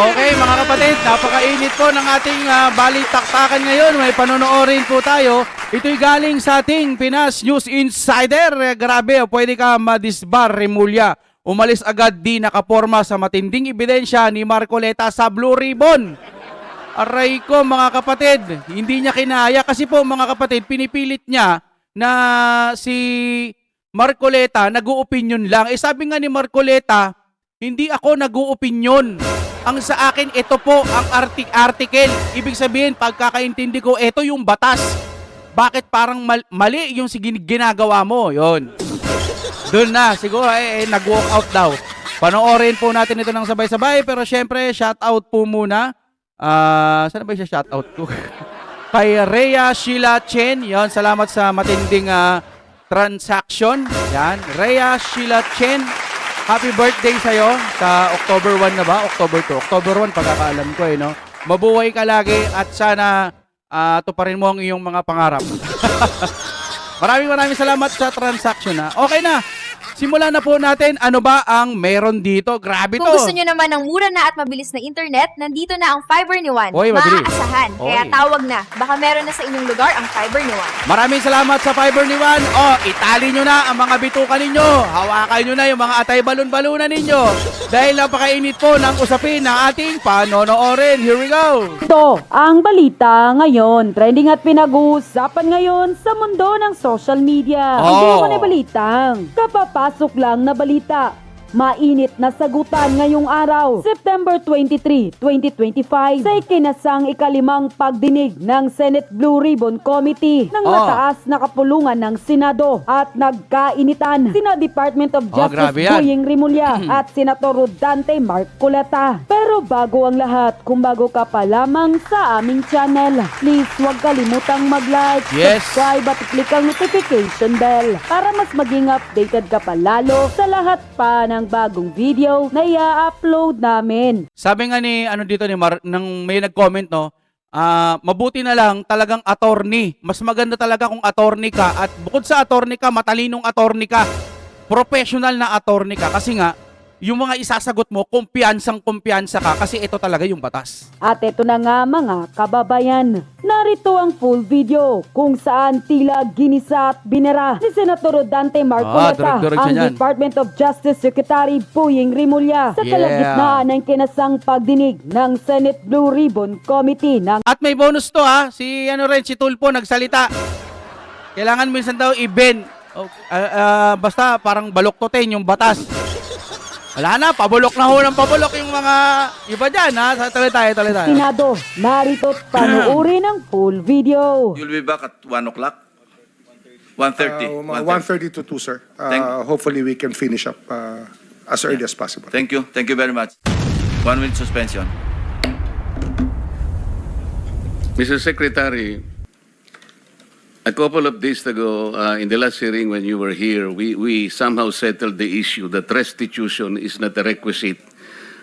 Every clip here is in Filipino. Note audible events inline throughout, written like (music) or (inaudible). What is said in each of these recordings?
Okay mga kapatid, napakainit po ng ating uh, balitaktakan ngayon. May panonoorin po tayo. Ito'y galing sa ating Pinas News Insider. Eh, Grabe, oh, pwede ka madisbar, Remulla. Umalis agad di nakaporma sa matinding ebidensya ni Marcoleta sa Blue Ribbon. Aray ko mga kapatid, hindi niya kinaya kasi po mga kapatid, pinipilit niya na si Marcoleta nag-uopinion lang. Eh sabi nga ni Marcoleta, hindi ako nag-uopinion. Ang sa akin, ito po ang arti- article. Ibig sabihin, pagkakaintindi ko, ito yung batas. Bakit parang mal- mali yung ginagawa mo? Yon. Doon na, siguro eh, eh nag-walk out daw. Panoorin po natin ito ng sabay-sabay, pero syempre, shout out po muna. Ah, saan ba siya shout out ko? (laughs) Kay Rhea Sheila Chen. Yon, salamat sa matinding ah, transaction. Yan, Rhea Sheila Chen. Happy birthday sa'yo sa October 1 na ba? October 2. October 1, pagkakaalam ko eh, no? Mabuhay ka lagi at sana ah, tuparin mo ang iyong mga pangarap. (laughs) maraming maraming salamat sa transaction ha. Okay na. Simulan na po natin. Ano ba ang meron dito? Grabe to. Kung gusto nyo naman ng mura na at mabilis na internet, nandito na ang fiber ni Juan. Oy, mabilis. Maaasahan. Kaya Oy. tawag na. Baka meron na sa inyong lugar ang fiber ni Juan. Maraming salamat sa Fiber ni Juan. O, itali nyo na ang mga bituka ninyo. Hawakan nyo na yung mga atay balon-balunan ninyo. Dahil napakainit po ng usapin ng ating panonoorin. Here we go. Ito ang balita ngayon. Trending at pinag-uusapan ngayon sa mundo ng social media. Hindi Oh. mo na balitang. Kapapasok lang na balita. Mainit na sagutan ngayong araw, September 23, 2025, sa ikinasang ikalimang pagdinig ng Senate Blue Ribbon Committee ng Oh. mataas na kapulungan ng Senado at nagkainitan sina Department of Oh, Justice yan. Boying Rimulya (clears throat) at Senator Rodante Marcoleta. Pero bago ang lahat, kung bago ka pa lamang sa aming channel, please huwag kalimutang mag-like, Yes. subscribe at click ang notification bell para mas maging updated ka pa lalo sa lahat pa ng bagong video na i-upload namin. Sabi nga ni, ano dito ni Mar, nang may nag-comment, no, ah, mabuti na lang talagang attorney. Mas maganda talaga kung attorney ka. At bukod sa attorney ka, matalinong attorney ka. Professional na attorney ka. Kasi nga, yung mga isasagot mo, kumpiyansang kumpiyansa ka kasi ito talaga yung batas. At ito na nga mga kababayan, narito ang full video kung saan tila ginisa at binera ni Senator Dante Marcoleta Ah, durug-durug siya ang. Department of Justice Secretary Puying Rimulya sa Yeah. kalagitnaan ng kinasang pagdinig ng Senate Blue Ribbon Committee ng At may bonus to ha, si ano rin, si Tulpo nagsalita. Kailangan minsan daw i-bend. Ah, ah, basta parang baloktotin yung batas. Wala na, pabulok na ho ng pabulok yung mga iba dyan ha. Sa- Tuloy tayo, tuloy tayo. Senado. Narito't (clears throat) panuuri ng full video. You'll be back at 1 o'clock? 1:30. Uh, 1:30. 1:30 to 2, sir. Uh, hopefully, we can finish up uh, as early as possible. Thank you. Thank you very much. One minute suspension. Mr. Secretary, a couple of days ago, uh, in the last hearing when you were here, we, we somehow settled the issue that restitution is not a requisite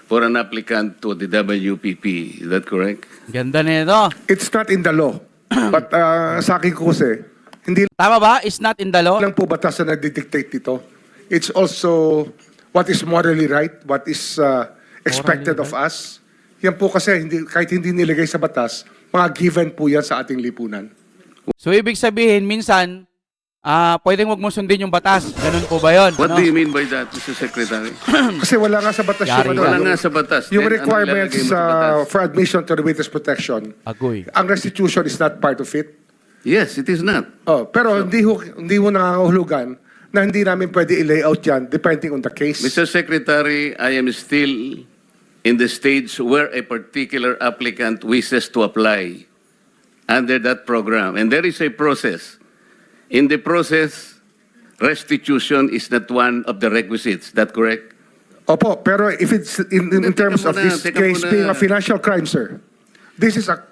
for an applicant to the WPP. Is that correct? Ganda nito. It's not in the law. (clears throat) But uh, sa akin ko kasi, hindi Tama ba? Is not in the law? lang po batas na nagdidictate dito. It's also what is morally right, what is uh, expected of us. Yan po kasi, hindi, kahit hindi nilagay sa batas, mga given po yan sa ating lipunan. So ibig sabihin, minsan, ah pwedeng wag mo sundin yung batas. Ganun po ba yun? What Ano? do you mean by that, Mr. Secretary? (clears throat) Kasi wala nga sa batas Yari yung, ano, Wala nga sa batas. yung Then, ano requirements sa uh, for admission to the witness protection. Agoy. Ang restitution is not part of it. Yes, it is not. Oh, pero hindi ho, hindi mo nakakahulugan na hindi namin pwede i-layout yan depending on the case. Mr. Secretary, I am still in the stage where a particular applicant wishes to apply under that program. And there is a process. In the process, restitution is not one of the requisites. That correct? Opo, pero if it's in, in, in terms of muna, this case muna. being a financial crime, sir, this is a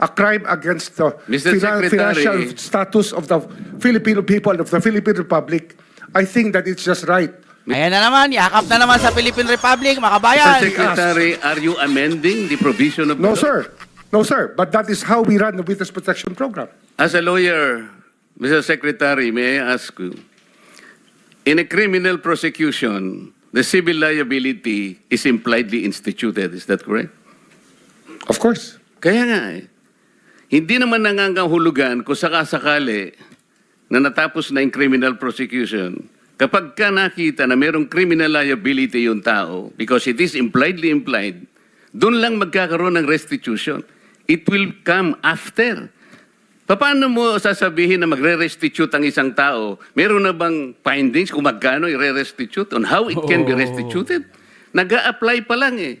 a crime against the Mr. Secretary. financial status of the Filipino people of the Philippine Republic. I think that it's just right. Ayan na naman, yakap na naman sa Philippine Republic, Mr. makabayan. Secretary, are you amending the provision of the No, law? sir. No, sir. But that is how we run the Witness Protection Program. As a lawyer, Mr. Secretary, may I ask you, in a criminal prosecution, the civil liability is impliedly instituted. Is that correct? Of course. Kaya nga eh. Hindi naman nangangahulugan kung sakasakali na natapos na yung criminal prosecution, kapag ka nakita na mayroong criminal liability yung tao, because it is impliedly implied, doon lang magkakaroon ng restitution. It will come after. Paano mo sasabihin na magre-restitute ang isang tao? Meron na bang findings kung magkano i-restitute on how it can be Oo. restituted? Nag-a-apply pa lang eh.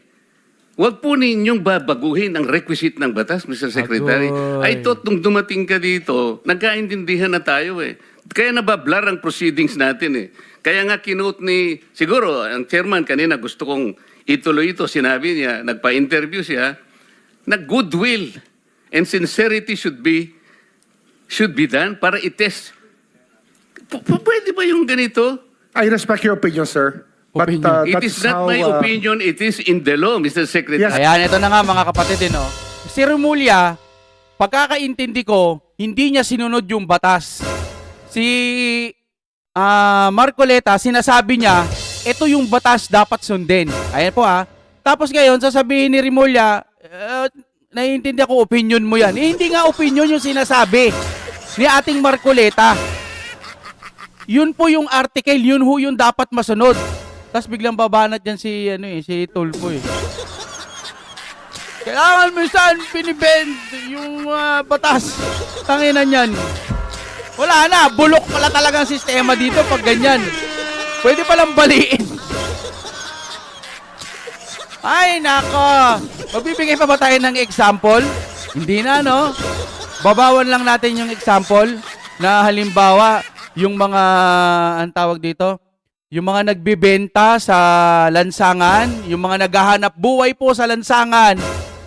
Huwag po ninyong babaguhin ang requisite ng batas, Mr. Secretary. Agoy. I thought nung dumating ka dito, nagkaintindihan na tayo eh. Kaya nabablar ang proceedings natin eh. Kaya nga kinote ni, siguro, ang chairman kanina gusto kong ituloy ito. Sinabi niya, nagpa-interview siya, na goodwill and sincerity should be should be done para i-test. P- p- pwede ba yung ganito? I respect your opinion, sir. But Opinion. uh, It that's is not how, my uh, opinion, it is in the law, Mr. Secretary. Yes. Ayan, ito na nga mga kapatid din, no? Si Remulla, pagkakaintindi ko, hindi niya sinunod yung batas. Si ah Marcoleta, sinasabi niya, ito yung batas dapat sundin. Ayan po ha. Tapos ngayon, sasabihin ni Remulla, uh, naiintindihan ko opinion mo yan. Eh, hindi nga opinion yung sinasabi ni ating Marcoleta. Yun po yung article, yun ho yung dapat masunod. Tapos biglang babanat yan si, ano eh, si Tulfo eh. Kailangan minsan binibend yung ah, batas. Tanginan yan. Wala na, bulok pala talaga ang sistema dito pag ganyan. Pwede palang baliin. Ay, nako. Magbibigay pa ba tayo ng example? Hindi na, no? Babawan lang natin yung example na halimbawa, yung mga, ang tawag dito, yung mga nagbibenta sa lansangan, yung mga naghahanap buhay po sa lansangan,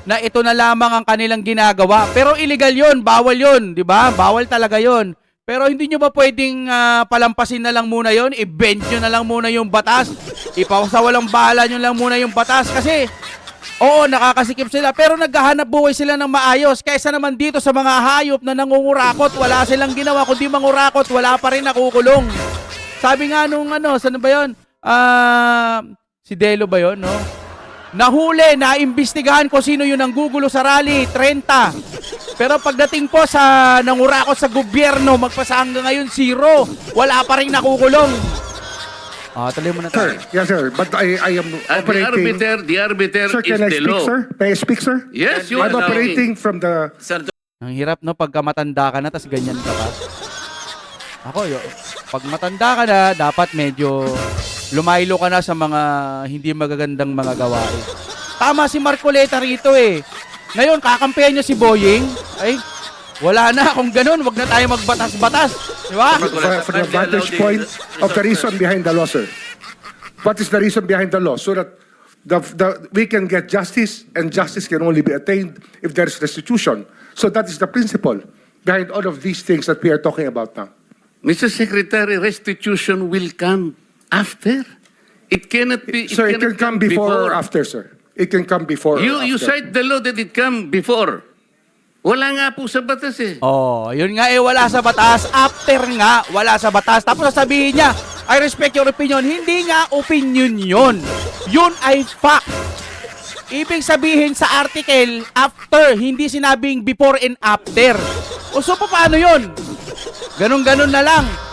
na ito na lamang ang kanilang ginagawa. Pero illegal yon, bawal yon, di ba? Bawal talaga yon. Pero hindi nyo ba pwedeng ah, palampasin na lang muna yon, i-bend nyo na lang muna yung batas, ipasawalang bahala nyo lang muna yung batas kasi Oo, nakakasikip sila pero naghahanap buhay sila ng maayos kaysa naman dito sa mga hayop na nangungurakot, wala silang ginawa kundi mangurakot, wala pa rin nakukulong. Sabi nga nung ano, saan ba 'yon? Ah, si Delo ba 'yon, no? Nahuli, naimbestigahan ko sino yung nanggugulo sa rally, 30. Pero pagdating po sa nangurakot sa gobyerno, magpasa hanggang ngayon zero. Wala pa rin nakukulong. Ah, tuloy mo na tayo. Sir, yes, sir. But I, I am And the operating... arbiter, the arbiter Sir, is can I the speak, law. sir? May I speak, sir? Yes, you I'm are operating from the... Ang hirap no pagka matanda ka na tas ganyan ka pa. Ako, yo, pag matanda ka na, dapat medyo lumaylo ka na sa mga hindi magagandang mga gawain. Tama si Marcoleta rito eh. Ngayon, kakampihan niya si Boying. Ay, wala na. Kung ganun, wag na tayo magbatas-batas. Di ba? For, for the vantage point of the reason behind the law, sir. What is the reason behind the law? So that the, the, we can get justice, and justice can only be attained if there is restitution. So that is the principle behind all of these things that we are talking about now. Mr. Secretary, restitution will come after. It cannot be. Sir, it can come before or after, sir. It can come before You, you cite the law that it come before. Wala nga po sa batas eh. Oh, yun nga eh, wala sa batas. After nga, wala sa batas. Tapos sasabihin niya, I respect your opinion. Hindi nga opinion yun. Yun ay fact. Ibig sabihin sa article, after, hindi sinabing before and after. O so, paano yun? Ganon-ganon na lang.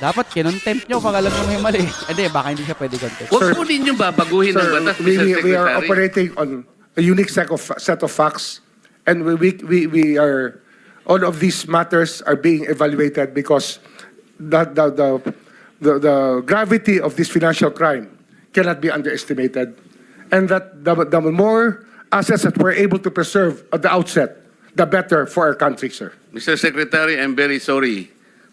Dapat kinontempt nyo pag alam nyo may mali. (laughs) Hindi, baka hindi siya pwede contempt. Huwag po ninyong babaguhin ang Sir, batas, we, Mr. we, we are Secretary. operating on a unique set of, set of facts, and we, we, we, we are, all of these matters are being evaluated because the, the, the, the, the gravity of this financial crime cannot be underestimated, and that the, the more assets that we're able to preserve at the outset, the better for our country, sir. Mr. Secretary, I'm very sorry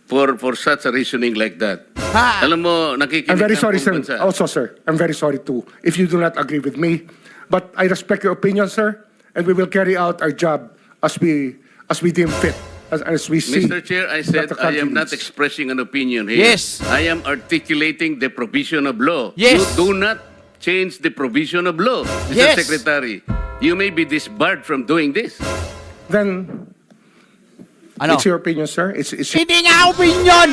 for for such a reasoning like that. Ha! Alam mo, nakikinig I'm very sorry, sir. bansa. Also, sir, I'm very sorry too if you do not agree with me. But I respect your opinion, sir, and we will carry out our job as we as we deem fit, as, as we see. Mr. Chair, I said that the I am not needs. expressing an opinion here. Yes. I am articulating the provision of law. Yes. You do not change the provision of law, Mr. Yes. Secretary. You may be disbarred from doing this. Then Ano? it's your opinion, sir. It's, it's Hindi nga opinion!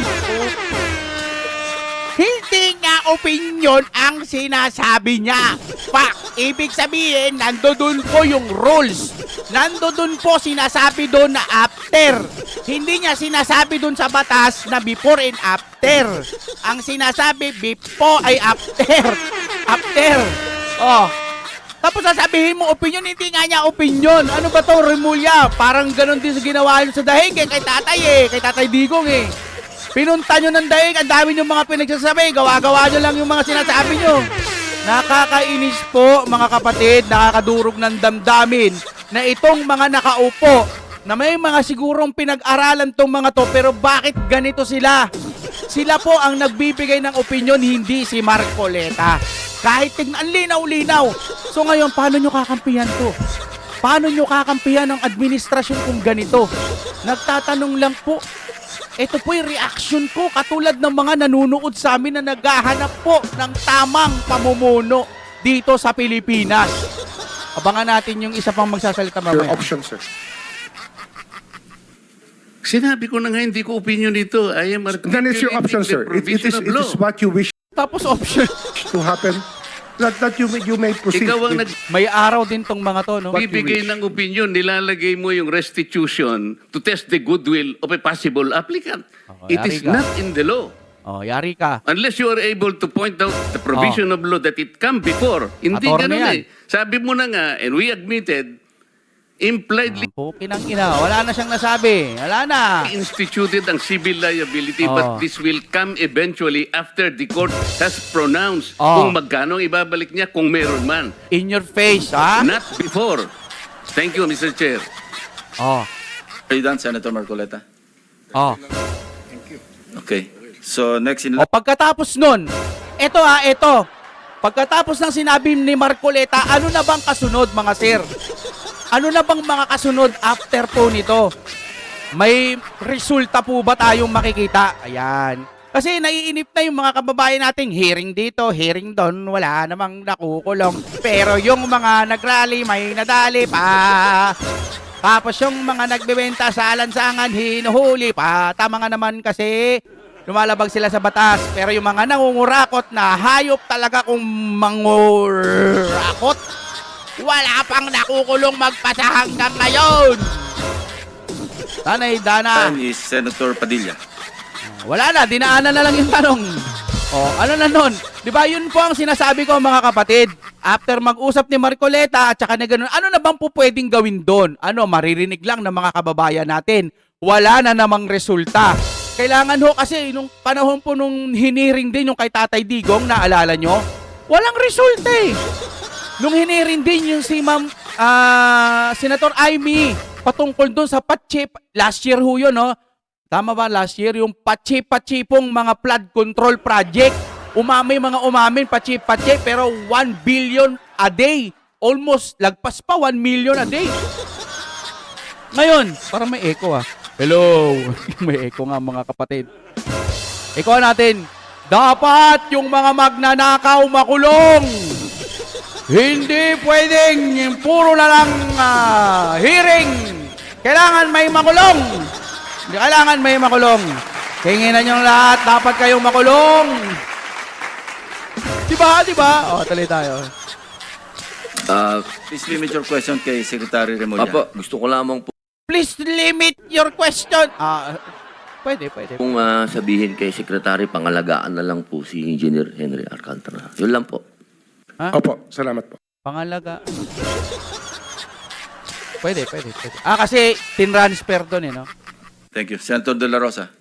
Hindi nga opinion ang sinasabi niya. Fact! ibig sabihin, nandoon po yung rules. Nandoon po sinasabi doon na after. Hindi niya sinasabi doon sa batas na before and after. Ang sinasabi before ay after. After. Oh. Tapos sasabihin mo, opinion, hindi nga niya opinion. Ano ba to, Remulla? Parang ganon din sa ginawa nyo sa dahig eh, kay tatay eh, kay tatay Digong eh. Pinunta nyo ng daig, ang dami nyo mga pinagsasabi, gawa-gawa nyo lang yung mga sinasabi nyo. Nakakainis po mga kapatid, nakakadurog ng damdamin na itong mga nakaupo na may mga sigurong pinag-aralan tong mga to pero bakit ganito sila? Sila po ang nagbibigay ng opinion, hindi si Marcoleta. Kahit tignan, ang linaw-linaw. So ngayon, paano nyo kakampihan to? Paano nyo kakampihan ng administrasyon kung ganito? Nagtatanong lang po. Ito po yung reaction ko katulad ng mga nanunood sa amin na naghahanap po ng tamang pamumuno dito sa Pilipinas. Abangan natin yung isa pang magsasalita Your mamaya. option, sir. Sinabi ko na nga, hindi ko opinion ito. I am Then it's your option, sir. It, it, is, it is what you wish Tapos option. to happen. That, that you, may, you may proceed. Ikaw ang with- May araw din tong mga to, no? Wish. ng opinion, nilalagay mo yung restitution to test the goodwill of a possible applicant. Oh, It is ka. not in the law. Oh, yari ka. Unless you are able to point out the provision of law that it come before. Hindi ganun yan. eh. Sabi mo na nga, and we admitted, impliedly Pukin ang ina. Wala na siyang nasabi. Wala na. instituted ang civil liability Oh. but this will come eventually after the court has pronounced Oh. kung magkano ang ibabalik niya kung meron man. In your face, ha? Not before. Thank you, Mr. Chair. Oh. Are you done, Senator Marcoleta? Oh. Okay. So next in O pagkatapos nun, eto ha, eto. Pagkatapos ng sinabi ni Marcoleta, ano na bang kasunod mga sir? Ano na bang mga kasunod after po nito? May resulta po ba tayong makikita? Ayan. Kasi naiinip na yung mga kababayan nating hearing dito, hearing doon, wala namang nakukulong. Pero yung mga nagrally, may nadali pa. Tapos yung mga nagbebenta sa alansangan, hinuhuli pa. Tama nga naman kasi lumalabag sila sa batas. Pero yung mga nangungurakot na hayop talaga kung mangurakot, wala pang nakukulong magpasa hanggang ngayon. Tanay, Dana. time is Senator Padilla. Wala na, dinaanan na lang yung tanong. Oh, ano na nun? 'Di ba yun po ang sinasabi ko mga kapatid. After mag-usap ni Marcoleta at saka na ganun, ano na bang po pwedeng gawin doon? Ano, maririnig lang ng mga kababayan natin. Wala na namang resulta. Kailangan ho kasi nung panahon po nung hiniring din yung kay Tatay Digong, naalala nyo? Walang resulta eh. Nung hiniring din yung si Ma'am ah, Senator Amy patungkol doon sa patchip, last year ho yun, no? Tama ba last year? Yung patchip-patchipong mga flood control project. Umamay mga umamin, patchip-patchip, pero 1 billion a day. Almost, lagpas pa 1 million a day. Ngayon, parang may echo ah. Hello! (laughs) may echo nga mga kapatid. Echo natin. Dapat yung mga magnanakaw makulong. Hindi pwedeng puro na lang ah, hearing. Kailangan may makulong. Hindi kailangan may makulong. Tingin na nyo lahat, dapat kayong makulong. Diba, diba? O, tuloy tayo. Ah, Please limit your question kay Secretary Remulla. Apo, gusto ko lamang po Please limit your question. Ah, pwede, pwede. pong ah, sabihin kay Secretary, pangalagaan na lang po si Engineer Henry Alcantara. Yun lang po. Opo, salamat po. Pangalaga. Pwede, pwede, pwede. Ah, kasi tinransfer doon eh, no? Thank you. Senator De La Rosa.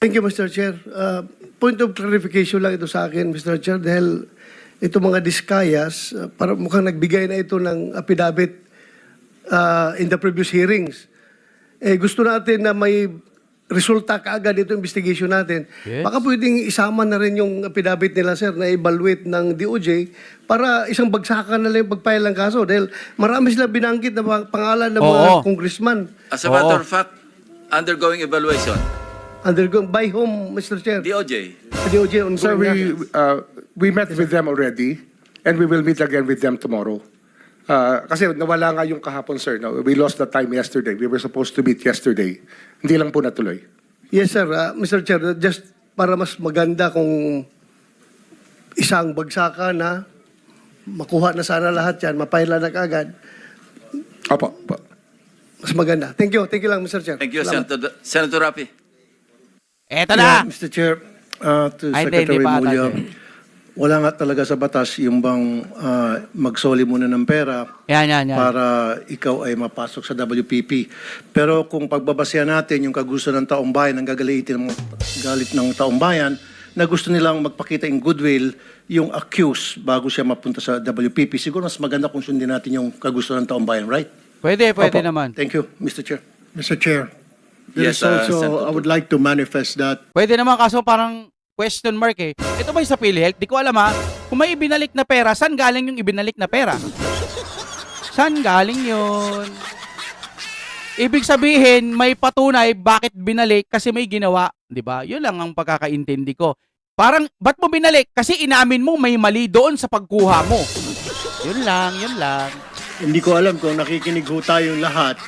Thank you, Mr. Chair. Uh, point of clarification lang ito sa akin, Mr. Chair, dahil ito mga diskayas, uh, para mukhang nagbigay na ito ng affidavit uh, in the previous hearings. Eh, gusto natin na may resulta kaagad ito investigation natin. Yes. Baka pwedeng isama na rin yung affidavit nila, sir, na evaluate ng DOJ para isang bagsakan na lang yung pagpile ng kaso. Dahil marami sila binanggit na mga pangalan ng mga Oo. congressman. As a matter of fact, undergoing evaluation. Undergo by whom, Mr. Chair? DOJ. DOJ on Sir, we, uh, we met with them already and we will meet again with them tomorrow. Uh, kasi nawala nga yung kahapon, sir. No? We lost the time yesterday. We were supposed to meet yesterday. Hindi lang po natuloy. Yes, sir. Uh, Mr. Chair, just para mas maganda kung isang bagsakan na makuha na sana lahat yan, mapaila na kaagad, Opo. opo. mas maganda. Thank you. Thank you lang, Mr. Chair. Thank you, Salamat. Senator, Senator Rapi. Eto Yeah, na. Mr. Chair, uh, to Ay, hindi, Secretary hindi pa ata, Mulya. Wala nga talaga sa batas yung bang uh, magsoli muna ng pera Yan, yan, yan. para ikaw ay mapasok sa WPP. Pero kung pagbabasehan natin yung kagusto ng taong bayan, ang gagalitin ng galit ng taong bayan, na gusto nilang magpakita in goodwill yung accused bago siya mapunta sa WPP. Siguro mas maganda kung sundin natin yung kagusto ng taong bayan, right? Pwede, pwede Opo. naman. Thank you, Mr. Chair. Mr. Chair, there Yes, is uh, also, Senator I would like to manifest that Pwede naman kaso parang question mark eh. Ito ba yung sa PhilHealth? Di ko alam ha. Kung may ibinalik na pera, saan galing yung ibinalik na pera? Saan galing yun? Ibig sabihin, may patunay bakit binalik kasi may ginawa. Di ba? Yun lang ang pagkakaintindi ko. Parang, ba't mo binalik? Kasi inamin mo may mali doon sa pagkuha mo. Yun lang, yun lang. hindi ko alam kung nakikinig ho tayong lahat,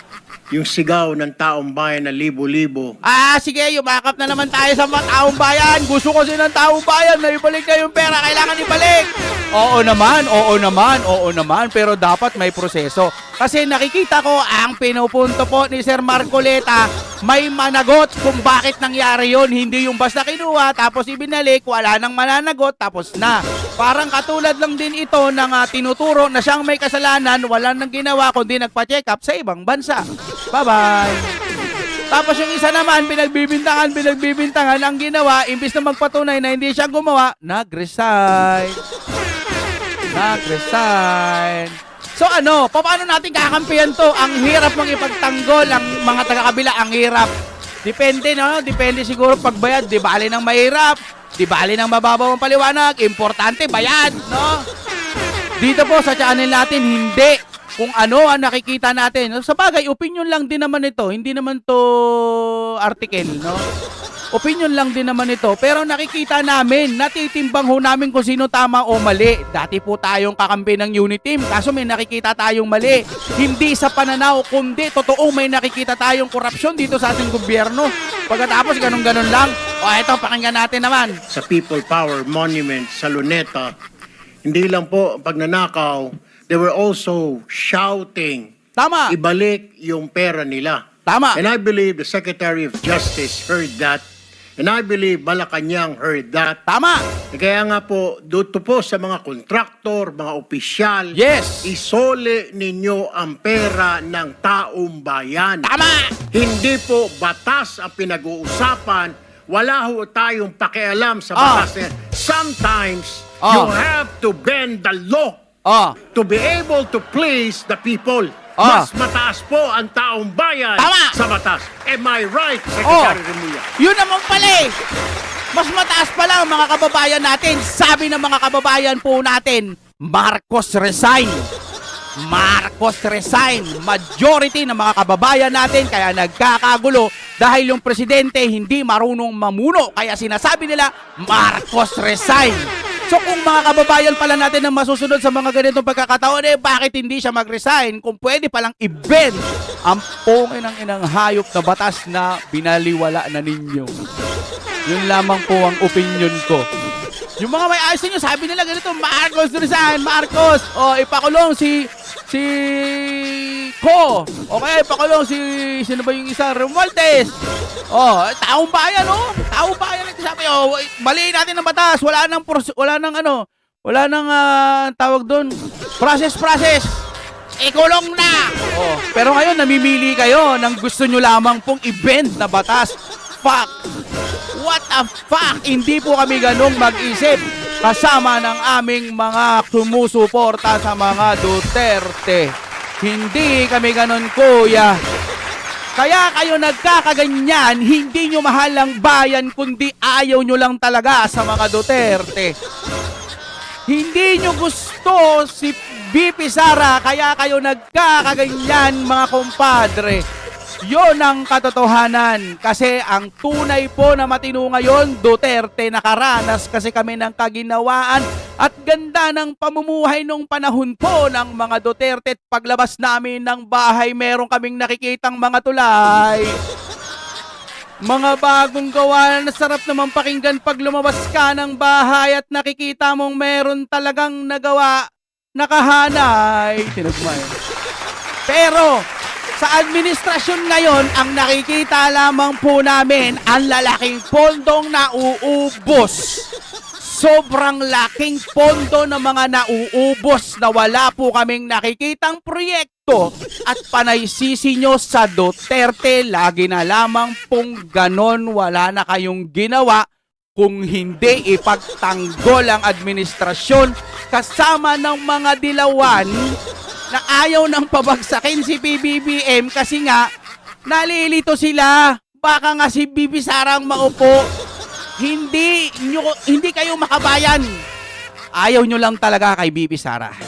yung sigaw ng taong bayan na libo-libo. Ah, sige, yumakap na naman tayo sa mga taong bayan. Gusto ko ng taong bayan na ibalik na yung pera. Kailangan ibalik. Oo naman, oo naman, oo naman. Pero dapat may proseso. Kasi nakikita ko ang pinupunto po ni Sir Marcoleta, may managot kung bakit nangyari yon Hindi yung basta kinuha, tapos ibinalik, wala nang mananagot, tapos na. Parang katulad lang din ito ng ah, tinuturo na siyang may kasalanan, wala nang ginawa kundi nagpa-check up sa ibang bansa. Bye-bye! Tapos yung isa naman, pinagbibintangan, pinagbibintangan, ang ginawa, imbis na magpatunay na hindi siya gumawa, nag-resign. Nag-resign. So ano, paano natin kakampihan to? Ang hirap mong ipagtanggol, ang mga taga-kabila, ang hirap. Depende, no? Depende siguro pagbayad. Di bali ng mahirap, di bali ng mababaw ang paliwanag. Importante, bayad, no? Dito po sa channel natin, hindi kung ano ang nakikita natin. Sa bagay, opinion lang din naman ito. Hindi naman to article, no? Opinion lang din naman ito. Pero nakikita namin, natitimbang ho namin kung sino tama o mali. Dati po tayong kakampi ng unit team, kaso may nakikita tayong mali. Hindi sa pananaw, kundi totoong may nakikita tayong korupsyon dito sa ating gobyerno. Pagkatapos, ganun-ganun lang. O ito, pakinggan natin naman. Sa People Power Monument sa Luneta, hindi lang po pagnanakaw, they were also shouting, Tama, ibalik yung pera nila. tama. And I believe the Secretary of Justice heard that. And I believe Malacanang heard that. Tama. Eh, Kaya nga po, dito po sa mga kontraktor, mga opisyal, Yes. isole ninyo ang pera ng taong bayan. Tama. Hindi po batas ang pinag-uusapan. Wala ho tayong pakialam sa Ah. batas. na yan. Sometimes, Ah. you have to bend the law Oh, to be able to please the people. Ah. Mas mataas po ang taong bayan Tama. sa batas. Am I right, oh. Secretary Remulla? Yun naman pala eh. Mas mataas pala ang mga kababayan natin. Sabi ng mga kababayan po natin, Marcos resign. Marcos resign. Majority ng mga kababayan natin kaya nagkakagulo dahil yung presidente hindi marunong mamuno. Kaya sinasabi nila, Marcos resign. So kung mga kababayan pala natin ang masusunod sa mga ganitong pagkakataon, eh bakit hindi siya mag-resign? Kung pwede palang i-bend ang pungin ng inang hayop na batas na binaliwala na ninyo. Yun lamang po ang opinion ko. Yung mga may ayos nyo, sabi nila ganito, Marcos resign, Marcos! O, ipakulong si, si Ko. Okay, ipakulong si, sino ba yung isa? Romualdez. O, taong bayan, oh. Taong bayan. Sabi, oh, maliin natin ang batas. Wala nang, wala nang ano, wala nang ah, tawag doon. Process, process. Ikulong na! Oh, pero ngayon, namimili kayo ng gusto nyo lamang pong i-bend na batas. Fuck! What the fuck? Hindi po kami ganong mag-isip kasama ng aming mga sumusuporta sa mga Duterte. Hindi kami ganon, kuya. Kaya kayo nagkakaganyan, hindi nyo mahal ang bayan, kundi ayaw nyo lang talaga sa mga Duterte. Hindi nyo gusto si BP Sara, kaya kayo nagkakaganyan, mga kompadre. Yon ang katotohanan. Kasi ang tunay po na matino ngayon, Duterte, nakaranas kasi kami ng kaginawaan at ganda ng pamumuhay nung panahon po ng mga Duterte. At paglabas namin ng bahay, meron kaming nakikitang mga tulay. Mga bagong gawa na sarap naman pakinggan pag lumabas ka ng bahay at nakikita mong meron talagang nagawa nakahanay. Tinugmay. Pero, sa administrasyon ngayon, ang nakikita lamang po namin, ang lalaking pondong nauubos. Sobrang laking pondo ng mga nauubos na wala po kaming nakikitang proyekto at panaysisi nyo sa Duterte. Lagi na lamang pong ganon, wala na kayong ginawa kung hindi ipagtanggol ang administrasyon kasama ng mga dilawan na ayaw nang pabagsakin si PBBM kasi nga nalilito sila. Baka nga si Bibi Sarang maupo. Hindi nyo, hindi kayo makabayan. Ayaw nyo lang talaga kay Bibi Sara.